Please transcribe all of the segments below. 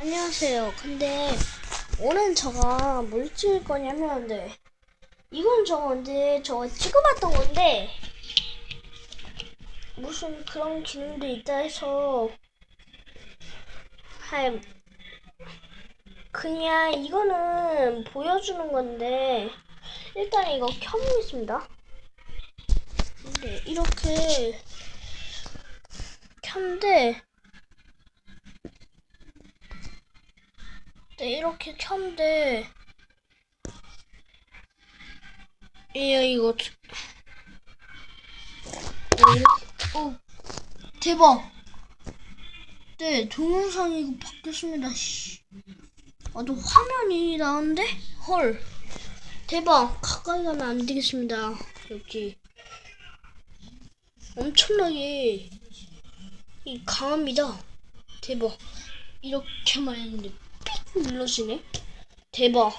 안녕하세요. 근데 오늘 제가 뭘 찍을 거냐면 네. 이건 저거 근데 저거 찍어봤던 건데 무슨 그런 기능도 있다 해서 할 그냥 이거는 보여주는 건데 일단 이거 켜보겠습니다. 네, 이렇게 켠데 네, 이렇게 켠데 예, 이거 어 대박. 네 동영상이 바뀌었습니다 씨. 아, 또 화면이 나는데? 헐. 대박. 가까이 가면 안 되겠습니다 여기. 엄청나게 이 강합니다. 대박. 이렇게만 했는데 삑 눌러지네 대박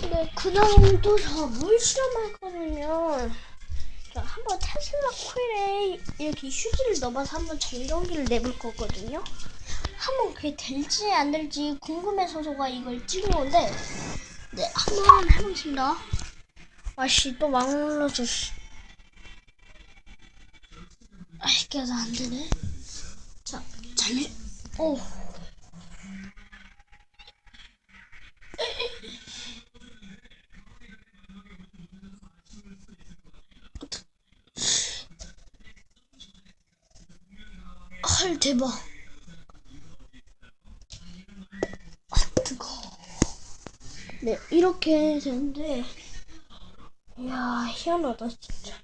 네, 그 다음 또저뭘 실험할 거냐면 저 한번 테슬라 코일에 이렇게 휴지를 넣어봐서 한번 전동기를 내볼 거거든요. 한번 그게 될지 안 될지 궁금해서가 이걸 찍은 건데 네 한번 해보겠습니다. 아씨 또 막 눌러줘. 씨. 아이 깨서 안 되네. 자 잠시 오. 헐 대박. 아 뜨거. 네 이렇게 되는데, 이야 희한하다 진짜.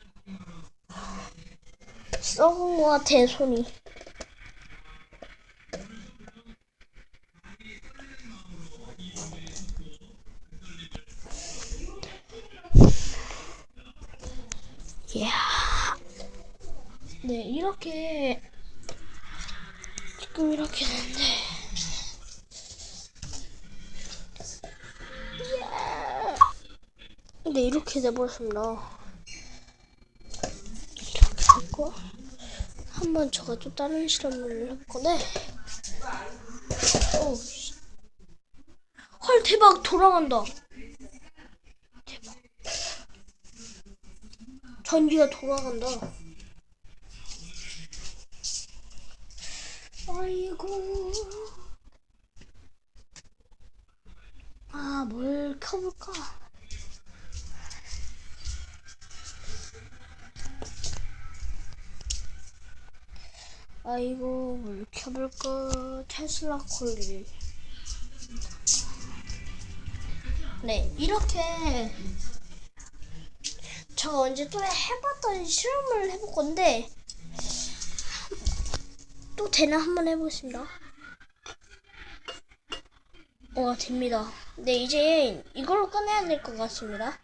썩은 거 같아 손이. 이야. 네 이렇게 지금 이렇게 됐는데 근데 이렇게 돼버렸습니다 됐고 한번 저가 또 다른 실험을 해볼 건데 오, 씨. 헐 대박 돌아간다 대박 전기가 돌아간다 아이고. 아, 뭘 켜볼까? 아이고, 뭘 켜볼까? 테슬라 콜. 네, 이렇게 제가 언제 또 해봤던 실험을 해볼 건데, 또 되나 한번 해보겠습니다. 어, 됩니다. 네, 이제 이걸로 끝내야 될 것 같습니다.